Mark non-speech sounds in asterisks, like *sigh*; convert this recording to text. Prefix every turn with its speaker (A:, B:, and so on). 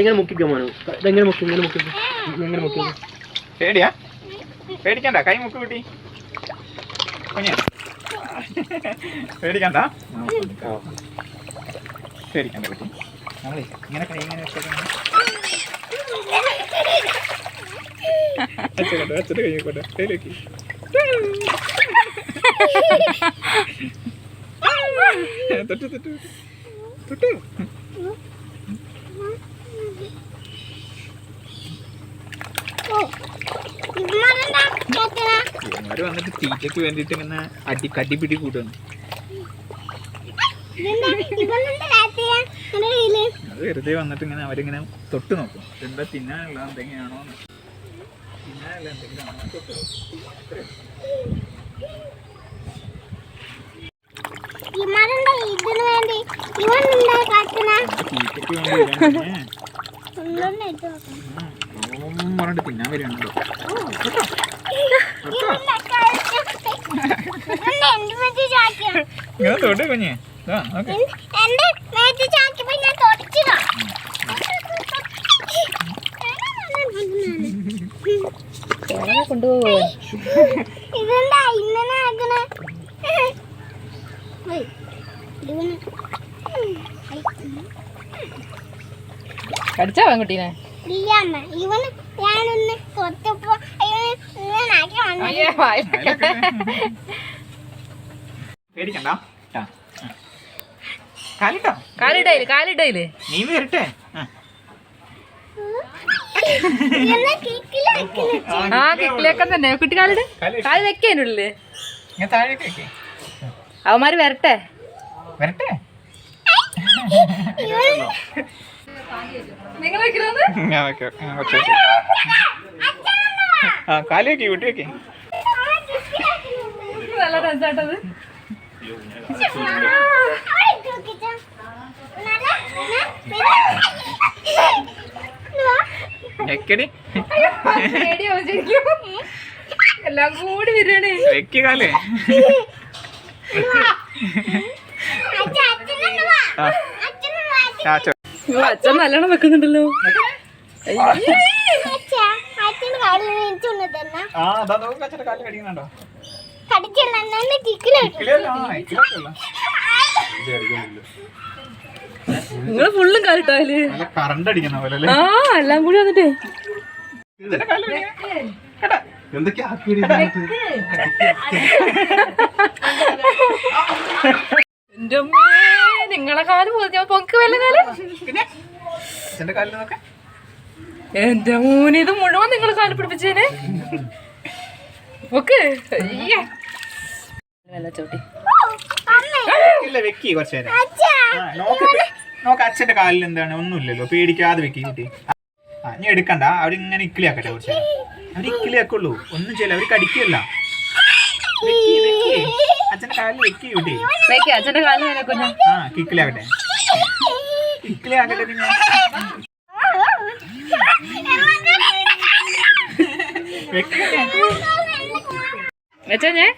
A: ഇങ്ങനെ മുക്കിക്കോ മോനു. ഇതെങ്ങനെ മുക്കി ഇങ്ങനെ മുക്കി ഇങ്ങനെ മുക്കി
B: പേടിയാ? പേടിക്കണ്ട കൈ മുക്ക് കൂട്ടി. കുഞ്ഞെ. പേടിക്കണ്ട. പേടിക്കണ്ട കുട്ടി. നമ്മളെ ഇങ്ങനെ കൈ ഇങ്ങനെ വെച്ചേക്കണം. അച്ഛൻ അച്ഛന്റെ *laughs* കൈ തൊട്ടു തൊട്ടു. തൊട്ടു. ഇവന്മാര് വന്നിട്ട് തീറ്റയ്ക്ക് വേണ്ടിട്ട് ഇങ്ങനെ അടി കടിപിടി കൂട്ടുന്നു. അത് വെറുതെ വന്നിട്ട് ഇങ്ങനെ അവരിങ്ങനെ തൊട്ട് നോക്കും. എന്താ തിന്നാനുള്ള എന്തെങ്കിലാണോ തിന്നാനുള്ള എന്തെങ്കിലും ആണോ തൊട്ട് തീറ്റയ്ക്ക് വേണ്ടി? പറഞ്ഞിട്ട് തിന്നാൻ വരികയാണല്ലോ. ഞാൻ തൊട്ട് കുഞ്ഞേ.
C: ഇതെന്താ ഇങ്ങനെ ആക്കണേ?
D: കടിച്ചാ പെൺകുട്ടീനെ
C: ഇവന് ഞാനൊന്ന് തൊട്ടപ്പോ
B: പേടിക്കണ്ട. കാലിട്ടോ?
D: കാലിടയിൽ കാലിടയിൽ.
B: നീ വരട്ടെ? ആ.
D: കിക്കിലേക്ക് തന്നെ. കുട്ടി കാലിട്?
B: കാൽ വെക്കേനുള്ളിൽ
D: അവന്മാര് വരട്ടെ.
B: വരട്ടെ?
D: നിങ്ങൾ വെക്കുന്നത്
B: ഞാൻ വെക്കാം ഞാൻ വെച്ചോ. ആ കാൽ വെക്കി
D: നല്ല രസാട്ടത് എല്ലാം കൂടി വരണേ
B: വെക്കി കാലേ. ആ.
D: അച്ഛൻ നല്ലോണം വെക്കുന്നുണ്ടല്ലോ. നിങ്ങൾ ഫുള്ളും കാലിട്ടാൽ
B: നല്ല കറണ്ട് അടിക്കുന്ന പോലെ അല്ലേ?
D: ആ എല്ലാം കൂടി വന്നിട്ടേ.
A: എന്തൊക്കെയാ
D: എന്റെ നിങ്ങളെ കാൽ പോയി പൊക്ക് വല്ല
B: കാൽ.
D: എന്റെ മോനെ ഇത് മുഴുവൻ നിങ്ങൾ കാൽ പിടിപ്പിച്ചേനെ. പൊക്ക്. വെള്ള
B: വെക്കി കുറച്ച് നേരം ആ, നോക്ക് അച്ഛന്റെ കാലിൽ എന്താണ്? ഒന്നുമില്ലല്ലോ. പേടിക്കാതെ വെക്കി കുട്ടി. ആ നീ എടുക്കണ്ട. അവരിങ്ങനെ ഇക്കിളിയാക്കട്ടെ കുറച്ച് അവർ ഇക്കിളി ആക്കുള്ളൂ ഒന്നും ചെയ്യില്ല. അവർ കടിക്കല്ല വെക്കി വെക്കി. അച്ഛന്റെ കാലിൽ വെക്കി കുട്ടി
D: വെക്കി അച്ഛന്റെ കാലിൽ വരെ കുഞ്ഞു
B: ആ കിക്കിലാവട്ടെ. കിക്കിലാകട്ടെ പിന്നെ
D: വെച്ചേ ഞാൻ.